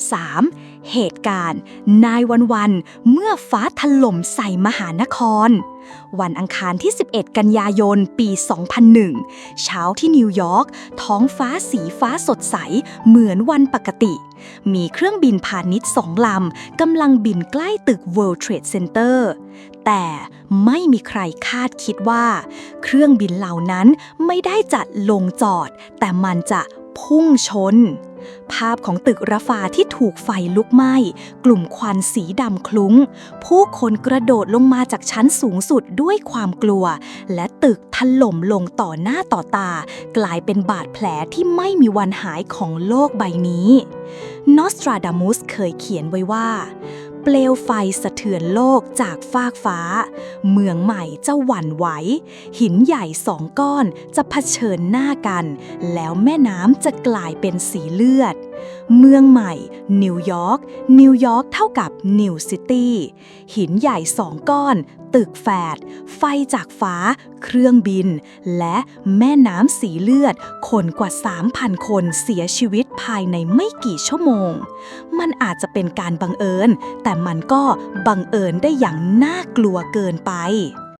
3. เหตุการณ์ นายวันวัน เมื่อฟ้าถล่มใส่มหานคร วันอังคารที่ 11 กันยายน ปี 2001 เช้าที่นิวยอร์ก ท้องฟ้าสีฟ้าสดใส เหมือนวันปกติ มีเครื่องบินพาณิชย์สองลำ กำลังบินใกล้ตึก World Trade Center แต่ไม่มีใครคาดคิดว่า เครื่องบินเหล่านั้นไม่ได้จะลงจอด แต่มันจะพุ่งชน ภาพของตึกระฟาที่ถูกไฟลุกไหม้ กลุ่มควันสีดำคลุ้ง ผู้คนกระโดดลงมาจากชั้นสูงสุดด้วยความกลัว และตึกถล่มลงต่อหน้าต่อตา กลายเป็นบาดแผลที่ไม่มีวันหายของโลกใบนี้ นอสตราดามุสเคยเขียนไว้ว่า เปลวไฟสะเทือนโลกจากฟากฟ้า เมืองใหม่จะหวั่นไหว หินใหญ่สองก้อนจะเผชิญหน้ากัน แล้วแม่น้ำจะกลายเป็นสีเลือด เมืองใหม่ นิวยอร์ก นิวยอร์กเท่ากับนิวซิตี้ หินใหญ่สองก้อน ตึกแฝด ไฟจากฟ้า เครื่องบิน และแม่น้ำสีเลือด คนกว่า 3,000 คนเสียชีวิตภายในไม่กี่ชั่วโมง มันอาจจะเป็นการบังเอิญ แต่มันก็บังเอิญได้อย่างน่ากลัวเกินไป